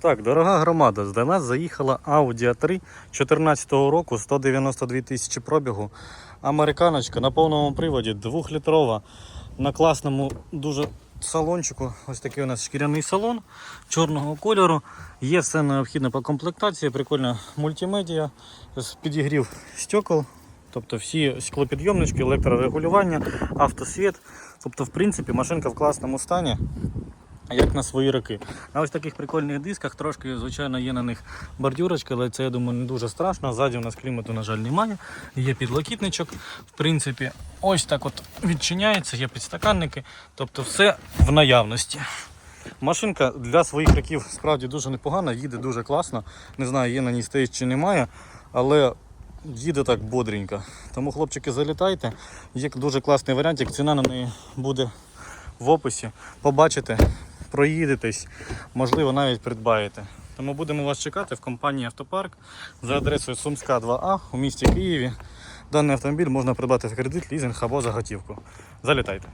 Так, дорога громада, до нас заїхала Audi A3 2014 року, 192 тисячі пробігу. Американочка на повному приводі, 2-літрова, на класному дуже салончику. Ось такий у нас шкіряний салон чорного кольору. Є все необхідне по комплектації, прикольна мультимедіа, з підігрів стекол. Тобто всі склопідйомнички, електрорегулювання, автосвіт. Тобто, в принципі, машинка в класному стані як на свої роки. На ось таких прикольних дисках трошки, звичайно, є на них бордюрочка, але це, я думаю, не дуже страшно. Ззаді у нас клімату, на жаль, немає. Є підлокітничок. В принципі, ось так от відчиняється, є підстаканники, тобто все в наявності. Машинка для своїх років справді дуже непогана, їде дуже класно. Не знаю, є на ній стейдж чи немає, але їде так бодренько. Тому, хлопчики, залітайте. Є дуже класний варіантик, ціна на неї буде в описі. Побачите, проїдетесь, можливо, навіть придбаєте. Тому будемо вас чекати в компанії Автопарк за адресою Сумська 2А у місті Києві. Даний автомобіль можна придбати в кредит, лізинг або за готівку. Залітайте.